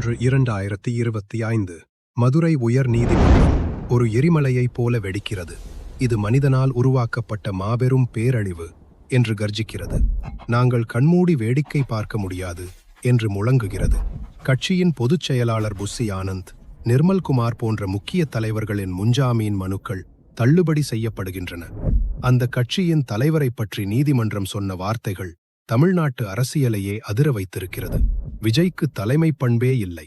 மூன்று இரண்டாயிரத்தி இருபத்தி ஐந்து. மதுரை உயர் நீதிமன்றம் ஒரு எரிமலையைப் போல வெடிக்கிறது. இது மனிதனால் உருவாக்கப்பட்ட மாபெரும் பேரழிவு என்று கர்ஜிக்கிறது. நாங்கள் கண்மூடி வேடிக்கை பார்க்க முடியாது என்று முழங்குகிறது. கட்சியின் பொதுச் செயலாளர் புஸ்ஸி ஆனந்த் நிர்மல்குமார் போன்ற முக்கிய தலைவர்களின் முன்ஜாமீன் மனுக்கள் தள்ளுபடி செய்யப்படுகின்றன. அந்த கட்சியின் தலைவரைப் பற்றி நீதிமன்றம் சொன்ன வார்த்தைகள் தமிழ்நாட்டு அரசியலையே அதிர வைத்திருக்கிறது. விஜய்க்கு தலைமை பண்பே இல்லை.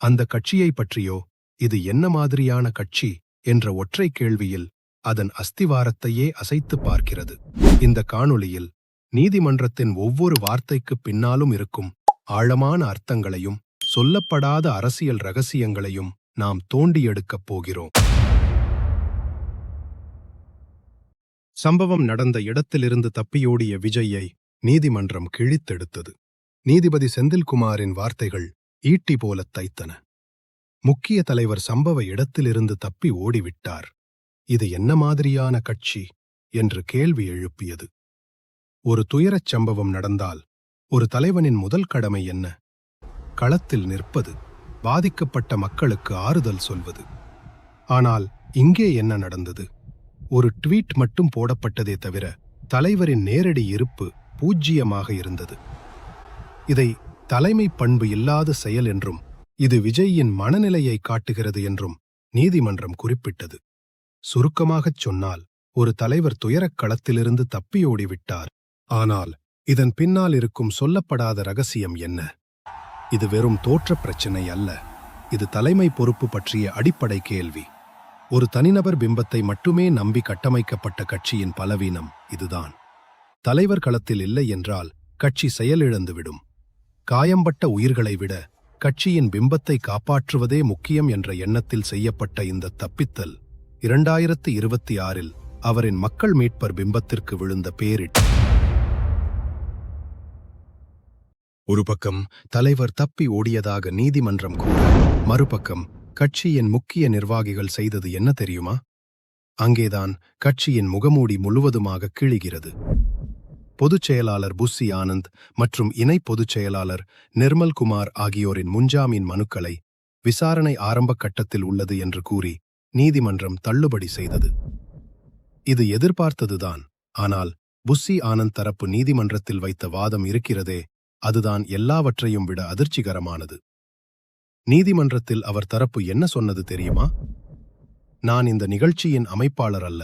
அந்த கட்சியை பற்றியோ இது என்ன மாதிரியான கட்சி? என்ற ஒற்றை கேள்வியில் அதன் அஸ்திவாரத்தையே அசைத்து பார்க்கிறது. இந்த காணொளியில் நீதிமன்றத்தின் ஒவ்வொரு வார்த்தைக்கு பின்னாலும் இருக்கும் ஆழமான அர்த்தங்களையும் சொல்லப்படாத அரசியல் ரகசியங்களையும் நாம் தோண்டி எடுக்கப் போகிறோம். சம்பவம் நடந்த இடத்திலிருந்து தப்பியோடிய விஜய்யை நீதிமன்றம் கிழித்தெடுத்தது. நீதிபதி செந்தில்குமாரின் வார்த்தைகள் ஈட்டி போலத் தைத்தன. முக்கிய தலைவர் சம்பவ இடத்திலிருந்து தப்பி ஓடிவிட்டார். இது என்ன மாதிரியான கட்சி? என்று கேள்வி எழுப்பியது. ஒரு துயரச் சம்பவம் நடந்தால் ஒரு தலைவனின் முதல் கடமை என்ன? களத்தில் நிற்பது பாதிக்கப்பட்ட மக்களுக்கு ஆறுதல் சொல்வது. ஆனால் இங்கே என்ன நடந்தது? ஒரு ட்வீட் மட்டும் போடப்பட்டதே தவிர தலைவரின் நேரடி இருப்பு பூஜ்ஜியமாக இருந்தது. இதை தலைமை பண்பு இல்லாத செயல் என்றும் இது விஜய்யின் மனநிலையை காட்டுகிறது என்றும் நீதிமன்றம் குறிப்பிட்டது. சுருக்கமாகச் சொன்னால் ஒரு தலைவர் துயரக் களத்திலிருந்து தப்பியோடிவிட்டார் ஆனால் இதன் பின்னால் இருக்கும் சொல்லப்படாத ரகசியம் என்ன? இது வெறும் தோற்றப் பிரச்சினை அல்ல. இது தலைமை பொறுப்பு பற்றிய அடிப்படை கேள்வி. ஒரு தனிநபர் பிம்பத்தை மட்டுமே நம்பி கட்டமைக்கப்பட்ட கட்சியின் பலவீனம் இதுதான். தலைவர் களத்தில் இல்லை என்றால் கட்சி செயலிழந்துவிடும். காயம்பட்ட உயிர்களை விட கட்சியின் பிம்பத்தை காப்பாற்றுவதே முக்கியம் என்ற எண்ணத்தில் செய்யப்பட்ட இந்த தப்பித்தல் இரண்டாயிரத்து இருபத்தி ஆறில் அவரின் மக்கள் மீட்பர் பிம்பத்திற்கு விழுந்த பேரிட்டு. ஒரு பக்கம் தலைவர் தப்பி ஓடியதாக நீதிமன்றம் கூற மறுபக்கம் கட்சியின் முக்கிய நிர்வாகிகள் செய்தது என்ன தெரியுமா? அங்கேதான் கட்சியின் முகமூடி முழுவதுமாக கிழிகிறது. பொதுச் செயலாளர் புஸ்ஸி ஆனந்த் மற்றும் இணை பொதுச் செயலாளர் நிர்மல்குமார் ஆகியோரின் முன்ஜாமீன் மனுக்களை விசாரணை ஆரம்ப கட்டத்தில் உள்ளது என்று கூறி நீதிமன்றம் தள்ளுபடி செய்தது. இது எதிர்பார்த்ததுதான். ஆனால் புஸ்ஸி ஆனந்த் தரப்பு நீதிமன்றத்தில் வைத்த வாதம் இருக்கிறதே அதுதான் எல்லாவற்றையும் விட அதிர்ச்சிகரமானது. நீதிமன்றத்தில் அவர் தரப்பு என்ன சொன்னது தெரியுமா? நான் இந்த நிகழ்ச்சியின் அமைப்பாளர் அல்ல.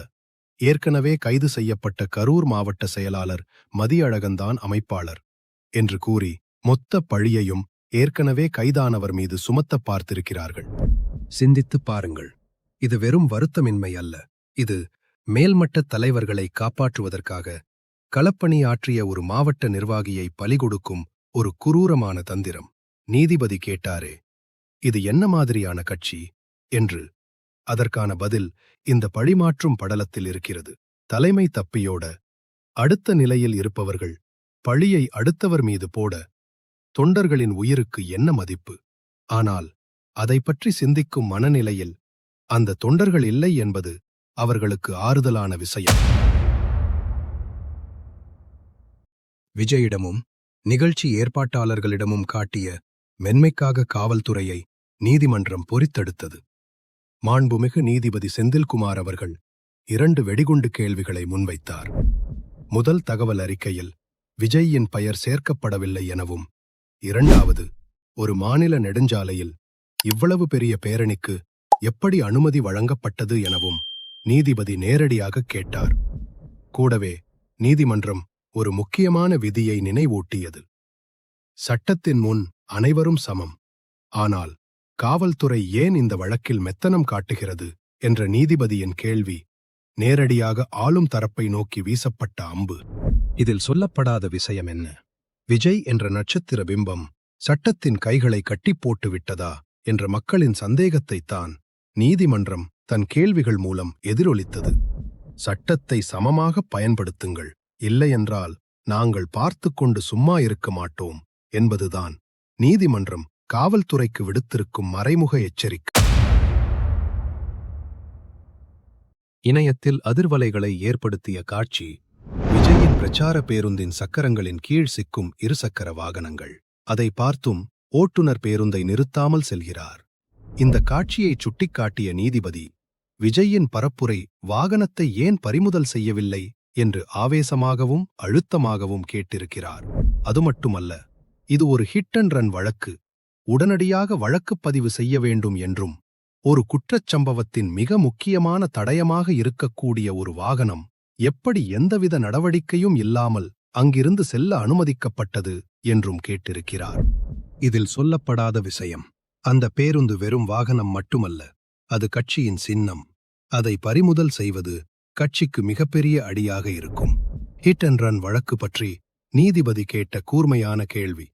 ஏற்கனவே கைது செய்யப்பட்ட கரூர் மாவட்ட செயலாளர் மதியழகன்தான் அமைப்பாளர் என்று கூறி மொத்த பழியையும் ஏற்கனவே கைதானவர் மீது சுமத்த பார்த்திருக்கிறார்கள். சிந்தித்துப் பாருங்கள். இது வெறும் வருத்தமின்மை அல்ல. இது மேல்மட்ட தலைவர்களை காப்பாற்றுவதற்காக களப்பணி ஆற்றிய ஒரு மாவட்ட நிர்வாகியை பலிகொடுக்கும் ஒரு குரூரமான தந்திரம். நீதிபதி கேட்டாரே இது என்ன மாதிரியான கட்சி? என்று அதற்கான பதில் இந்த பழிமாற்றும் படலத்தில் இருக்கிறது. தலைமை தப்பியோட அடுத்த நிலையில் இருப்பவர்கள் பழியை அடுத்தவர் மீது போட தொண்டர்களின் உயிருக்கு என்ன மதிப்பு? ஆனால் அதை பற்றி சிந்திக்கும் மனநிலையில் அந்த தொண்டர்கள் இல்லை என்பது அவர்களுக்கு ஆறுதலான விஷயம். விஜயிடமும் நிகழ்ச்சி ஏற்பாட்டாளர்களிடமும் காட்டிய மென்மைக்காக காவல்துறையை நீதிமன்றம் பொறித்தெடுத்தது. மாண்புமிகு நீதிபதி செந்தில்குமார் அவர்கள் இரண்டு வெடிகுண்டு கேள்விகளை முன்வைத்தார். முதல் தகவல் அறிக்கையில் விஜய்யின் பெயர் சேர்க்கப்படவில்லை எனவும் இரண்டாவது ஒரு மாநில நெடுஞ்சாலையில் இவ்வளவு பெரிய பேரணிக்கு எப்படி அனுமதி வழங்கப்பட்டது எனவும் நீதிபதி நேரடியாக கேட்டார். கூடவே நீதிமன்றம் ஒரு முக்கியமான விதியை நினைவூட்டியது. சட்டத்தின் முன் அனைவரும் சமம். ஆனால் காவல்துறை ஏன் இந்த வழக்கில் மெத்தனம் காட்டுகிறது? என்ற நீதிபதியின் கேள்வி நேரடியாக ஆளும் தரப்பை நோக்கி வீசப்பட்ட அம்பு. இதில் சொல்லப்படாத விஷயம் என்ன? விஜய் என்ற நட்சத்திர பிம்பம் சட்டத்தின் கைகளை கட்டிப் போட்டு விட்டதா? என்ற மக்களின் சந்தேகத்தைத்தான் நீதிமன்றம் தன் கேள்விகள் மூலம் எதிரொலித்தது. சட்டத்தை சமமாக பயன்படுத்துங்கள். இல்லையென்றால் நாங்கள் பார்த்துக் கொண்டு சும்மா இருக்க மாட்டோம் என்பதுதான் நீதிமன்றம் காவல்துறைக்கு விடுத்திருக்கும் மறைமுக எச்சரிக்கை. இணையத்தில் அதிர்வலைகளை ஏற்படுத்திய காட்சி விஜயின் பிரச்சார பேருந்தின் சக்கரங்களின் கீழ் சிக்கும் இருசக்கர வாகனங்கள். அதை பார்த்தும் ஓட்டுநர் பேருந்தை நிறுத்தாமல் செல்கிறார். இந்த காட்சியை சுட்டிக்காட்டிய நீதிபதி விஜயின் பரப்புரை வாகனத்தை ஏன் பறிமுதல் செய்யவில்லை என்று ஆவேசமாகவும் அழுத்தமாகவும் கேட்டிருக்கிறார். அது மட்டுமல்ல இது ஒரு ஹிட் அண்ட் ரன் வழக்கு. உடனடியாக வழக்குப் பதிவு செய்ய வேண்டும் என்றும் ஒரு குற்றச் சம்பவத்தின் மிக முக்கியமான தடயமாக இருக்கக்கூடிய ஒரு வாகனம் எப்படி எந்தவித நடவடிக்கையும் இல்லாமல் அங்கிருந்து செல்ல அனுமதிக்கப்பட்டது என்றும் கேட்டிருக்கிறார். இதில் சொல்லப்படாத விஷயம் அந்த பேருந்து வெறும் வாகனம் மட்டுமல்ல அது கட்சியின் சின்னம். அதை பறிமுதல் செய்வது கட்சிக்கு மிகப்பெரிய அடியாக இருக்கும். ஹிட் அண்ட் ரன் வழக்கு பற்றி நீதிபதி கேட்ட கூர்மையான கேள்வி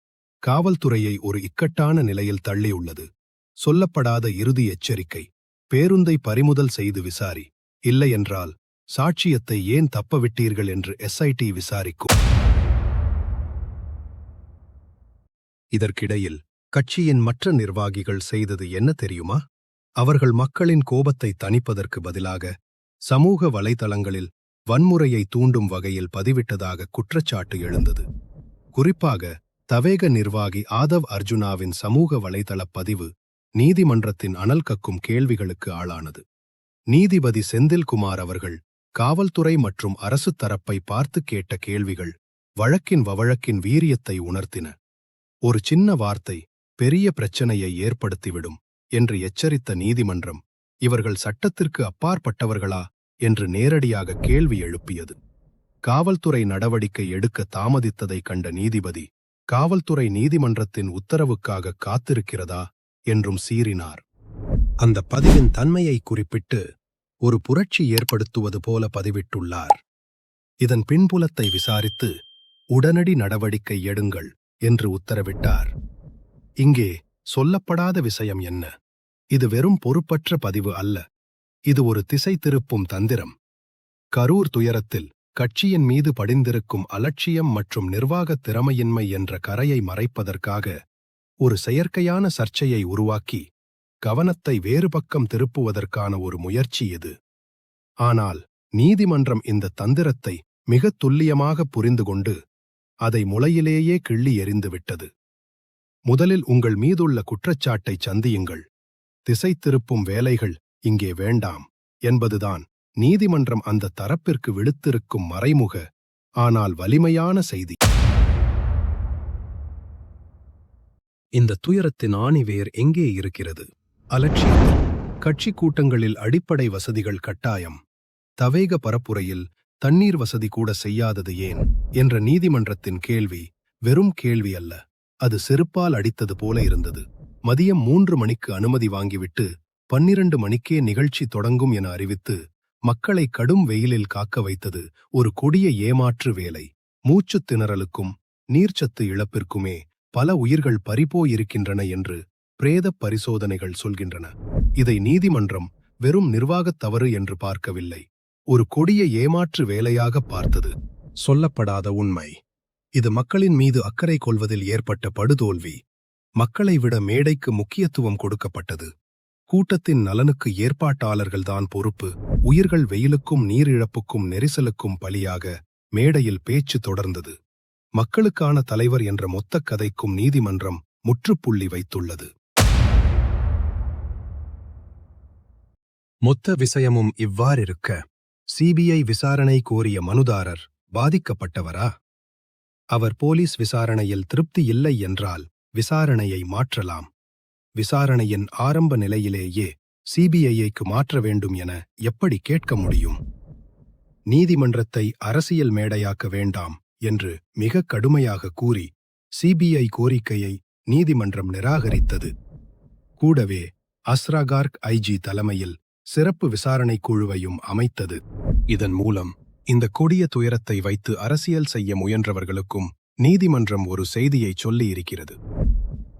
காவல்துறையை ஒரு இக்கட்டான நிலையில் தள்ளியுள்ளது. சொல்லப்படாத இறுதி எச்சரிக்கை பேருந்தை பறிமுதல் செய்து விசாரி இல்லையென்றால் சாட்சியத்தை ஏன் தப்பவிட்டீர்கள் என்று எஸ்ஐடி விசாரிக்கும். இதற்கிடையில் கட்சியின் மற்ற நிர்வாகிகள் செய்தது என்ன தெரியுமா? அவர்கள் மக்களின் கோபத்தை தணிப்பதற்கு பதிலாக சமூக வலைதளங்களில் வன்முறையை தூண்டும் வகையில் பதிவிட்டதாக குற்றச்சாட்டு எழுந்தது. குறிப்பாக தவேக நிர்வாகி ஆதவ் அர்ஜுனாவின் சமூக வலைதளப் பதிவு நீதிமன்றத்தின் அனல் கக்கும் கேள்விகளுக்கு ஆளானது. நீதிபதி செந்தில்குமார் அவர்கள் காவல்துறை மற்றும் அரசு தரப்பை பார்த்து கேட்ட கேள்விகள் வழக்கின் வவழக்கின் வீரியத்தை உணர்த்தின. ஒரு சின்ன வார்த்தை பெரிய பிரச்சனையை ஏற்படுத்திவிடும் என்று எச்சரித்த நீதிமன்றம் இவர்கள் சட்டத்திற்கு அப்பாற்பட்டவர்களா என்று நேரடியாக கேள்வி எழுப்பியது. காவல்துறை நடவடிக்கை எடுக்க தாமதித்ததைக் கண்ட நீதிபதி காவல்துறை நீதிமன்றத்தின் உத்தரவுக்காக காத்திருக்கிறதா? என்றும் சீறினார். அந்த பதிவின் தன்மையை குறிப்பிட்டு ஒரு புரட்சி ஏற்படுத்துவது போல பதிவிட்டுள்ளார். இதன் பின்புலத்தை விசாரித்து உடனடி நடவடிக்கை எடுங்கள் என்று உத்தரவிட்டார். இங்கே சொல்லப்படாத விஷயம் என்ன? இது வெறும் பொறுப்பற்ற பதிவு அல்ல. இது ஒரு திசை திருப்பும் தந்திரம். கரூர் துயரத்தில் கட்சியின் மீது படிந்திருக்கும் அலட்சியம் மற்றும் நிர்வாகத் திறமையின்மை என்ற கரையை மறைப்பதற்காக ஒரு செயற்கையான சர்ச்சையை உருவாக்கி கவனத்தை வேறு பக்கம் திருப்புவதற்கான ஒரு முயற்சி இது. ஆனால் நீதிமன்றம் இந்த தந்திரத்தை மிகத் துல்லியமாக புரிந்து கொண்டு அதை முளையிலேயே கிள்ளி எறிந்துவிட்டது முதலில் உங்கள் மீதுள்ள குற்றச்சாட்டை சந்தியுங்கள். திசை திருப்பும் வேலைகள் இங்கே வேண்டாம் என்பதுதான் நீதிமன்றம் அந்த தரப்பிற்கு விடுத்திருக்கும் மறைமுக ஆனால் வலிமையான செய்தி. இந்த துயரத்தின் ஆணிவேர் எங்கே இருக்கிறது? அலட்சியம். கட்சி கூட்டங்களில் அடிப்படை வசதிகள் கட்டாயம். தவேக பரப்புரையில் தண்ணீர் வசதி கூட செய்யாதது ஏன்? என்ற நீதிமன்றத்தின் கேள்வி வெறும் கேள்வி அல்ல. அது செருப்பால் அடித்தது போல இருந்தது. மதியம் மூன்று மணிக்கு அனுமதி வாங்கிவிட்டு பன்னிரண்டு மணிக்கே நிகழ்ச்சி தொடங்கும் என அறிவித்து மக்களை கடும் வெயிலில் காக்க வைத்தது ஒரு கொடிய ஏமாற்று வேலை. மூச்சுத் திணறலுக்கும் நீர்ச்சத்து இழப்பிற்குமே பல உயிர்கள் பறிபோயிருக்கின்றன என்று பிரேதப் பரிசோதனைகள் சொல்கின்றன. இதை நீதிமன்றம் வெறும் நிர்வாகத் தவறு என்று பார்க்கவில்லை. ஒரு கொடிய ஏமாற்று வேலையாக பார்த்தது. சொல்லப்படாத உண்மை. இது மக்களின் மீது அக்கறை கொள்வதில் ஏற்பட்ட படுதோல்வி. மக்களை விட மேடைக்கு முக்கியத்துவம் கொடுக்கப்பட்டது. கூட்டத்தின் நலனுக்கு ஏற்பாட்டாளர்கள்தான் பொறுப்பு. உயிர்கள் வெயிலுக்கும் நீரிழப்புக்கும் நெரிசலுக்கும் பலியாக மேடையில் பேச்சு தொடர்ந்தது. மக்களுக்கான தலைவர் என்ற மொத்தக் கதைக்கும் நீதிமன்றம் முற்றுப்புள்ளி வைத்துள்ளது. மொத்த விஷயமும் இவ்வாறிருக்க. சிபிஐ விசாரணை கோரிய மனுதாரர் பாதிக்கப்பட்டவரா? அவர் போலீஸ் விசாரணையில் திருப்தி இல்லை என்றால் விசாரணையை மாற்றலாம். விசாரணையின் ஆரம்ப நிலையிலேயே சிபிஐக்கு மாற்ற வேண்டும் என எப்படி கேட்க முடியும்? நீதிமன்றத்தை அரசியல் மேடையாக்க வேண்டாம் என்று மிக கடுமையாக கூறி சிபிஐ கோரிக்கையை நீதிமன்றம் நிராகரித்தது. கூடவே அஸ்ராகார்க் ஐஜி தலைமையில் சிறப்பு விசாரணைக் குழுவையும் அமைத்தது. இதன் மூலம் இந்த கொடிய துயரத்தை வைத்து அரசியல் செய்ய முயன்றவர்களுக்கும் நீதிமன்றம் ஒரு செய்தியைச் சொல்லியிருக்கிறது.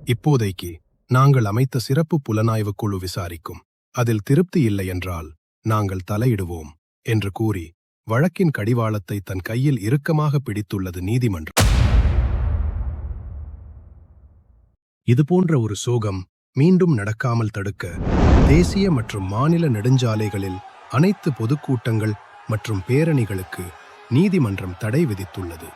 இப்போதைக்கு நாங்கள் அமைத்த சிறப்பு புலனாய்வுக் குழு விசாரிக்கும். அதில் திருப்தி இல்லை என்றால் நாங்கள் தலையிடுவோம் என்று கூறி வழக்கின் கடிவாளத்தை தன் கையில் இறுக்கமாக பிடித்துள்ளது நீதிமன்றம். இதுபோன்ற ஒரு சோகம் மீண்டும் நடக்காமல் தடுக்க தேசிய மற்றும் மாநில நெடுஞ்சாலைகளில் அனைத்து பொதுக்கூட்டங்கள் மற்றும் பேரணிகளுக்கு நீதிமன்றம் தடை விதித்துள்ளது.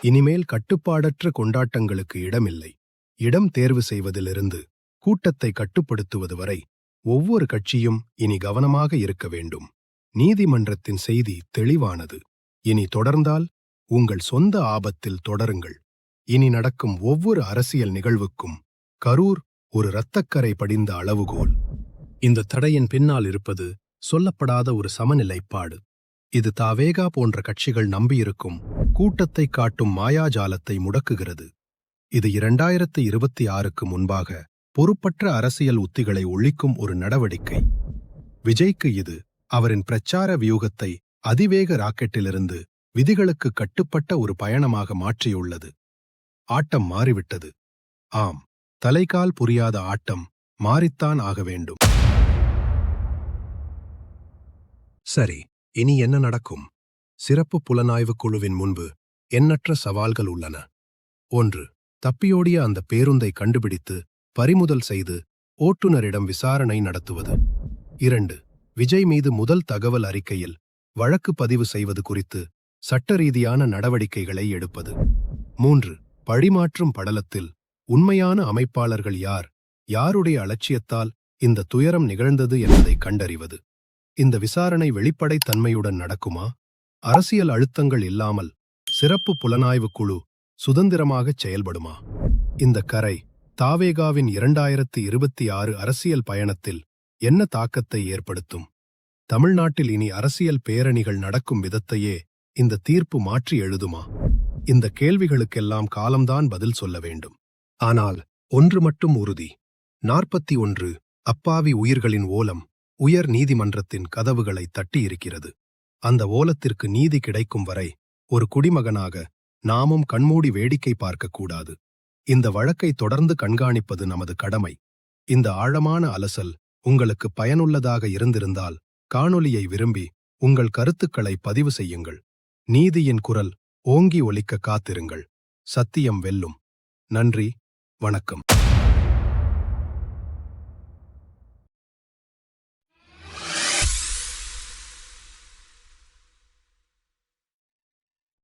இனிமேல் கட்டுப்பாடற்ற கொண்டாட்டங்களுக்கு இடமில்லை. இடம் தேர்வு செய்வதிலிருந்து கூட்டத்தை கட்டுப்படுத்துவது வரை ஒவ்வொரு கட்சியும் இனி கவனமாக இருக்க வேண்டும். நீதிமன்றத்தின் செய்தி தெளிவானது. இனி தொடர்ந்தால் உங்கள் சொந்த ஆபத்தில் தொடருங்கள். இனி நடக்கும் ஒவ்வொரு அரசியல் நிகழ்வுக்கும் கரூர் ஒரு இரத்தக்கரை படிந்த அளவுகோல். இந்த தடையின் பின்னால் இருப்பது சொல்லப்படாத ஒரு சமநிலைப்பாடு. இது தாவேகா போன்ற கட்சிகள் நம்பியிருக்கும் கூட்டத்தை காட்டும் மாயாஜாலத்தை முடக்குகிறது. இது இரண்டாயிரத்து இருபத்தி ஆறுக்கு முன்பாக பொறுப்பற்ற அரசியல் உத்திகளை ஒழிக்கும் ஒரு நடவடிக்கை. விஜய்க்கு இது அவரின் பிரச்சார வியூகத்தை அதிவேக ராக்கெட்டிலிருந்து விதிகளுக்கு கட்டுப்பட்ட ஒரு பயணமாக மாற்றியுள்ளது. ஆட்டம் மாறிவிட்டது. ஆம் தலைகால் புரியாத ஆட்டம் மாறித்தான் ஆக வேண்டும். சரி இனி என்ன நடக்கும்? சிறப்பு புலனாய்வுக் குழுவின் முன்பு எண்ணற்ற சவால்கள் உள்ளன. ஒன்று தப்பியோடிய அந்த பேருந்தை கண்டுபிடித்து பறிமுதல் செய்து ஓட்டுநரிடம் விசாரணை நடத்துவது. இரண்டு விஜய் மீது முதல் தகவல் அறிக்கையில் வழக்கு பதிவு செய்வது குறித்து சட்டரீதியான நடவடிக்கைகளை எடுப்பது. மூன்று பழிமாற்றும் படலத்தில் உண்மையான அமைப்பாளர்கள் யார் யாருடைய அலட்சியத்தால் இந்த துயரம் நிகழ்ந்தது என்பதை கண்டறிவது. இந்த விசாரணை வெளிப்படைத் தன்மையுடன் நடக்குமா? அரசியல் அழுத்தங்கள் இல்லாமல் சிறப்பு புலனாய்வுக் குழு சுதந்திரமாகச் செயல்படுமா? இந்த கரை தாவேகாவின் இரண்டாயிரத்து இருபத்தி ஆறு அரசியல் பயணத்தில் என்ன தாக்கத்தை ஏற்படுத்தும்? தமிழ்நாட்டில் இனி அரசியல் பேரணிகள் நடக்கும் விதத்தையே இந்த தீர்ப்பு மாற்றி எழுதுமா? இந்த கேள்விகளுக்கெல்லாம் காலம்தான் பதில் சொல்ல வேண்டும். ஆனால் ஒன்று மட்டும் உறுதி. நாற்பத்தி ஒன்று அப்பாவி உயிர்களின் ஓலம் உயர் நீதிமன்றத்தின் கதவுகளை தட்டியிருக்கிறது. அந்த ஓலத்திற்கு நீதி கிடைக்கும் வரை ஒரு குடிமகனாக நாமும் கண்மூடி வேடிக்கை பார்க்கக்கூடாது. இந்த வழக்கை தொடர்ந்து கண்காணிப்பது நமது கடமை. இந்த ஆழமான அலசல் உங்களுக்கு பயனுள்ளதாக இருந்திருந்தால் காணொலியை விரும்பி உங்கள் கருத்துக்களை பதிவு செய்யுங்கள். நீதியின் குரல் ஓங்கி ஒலிக்க காத்திருங்கள். சத்தியம் வெல்லும். நன்றி. வணக்கம்.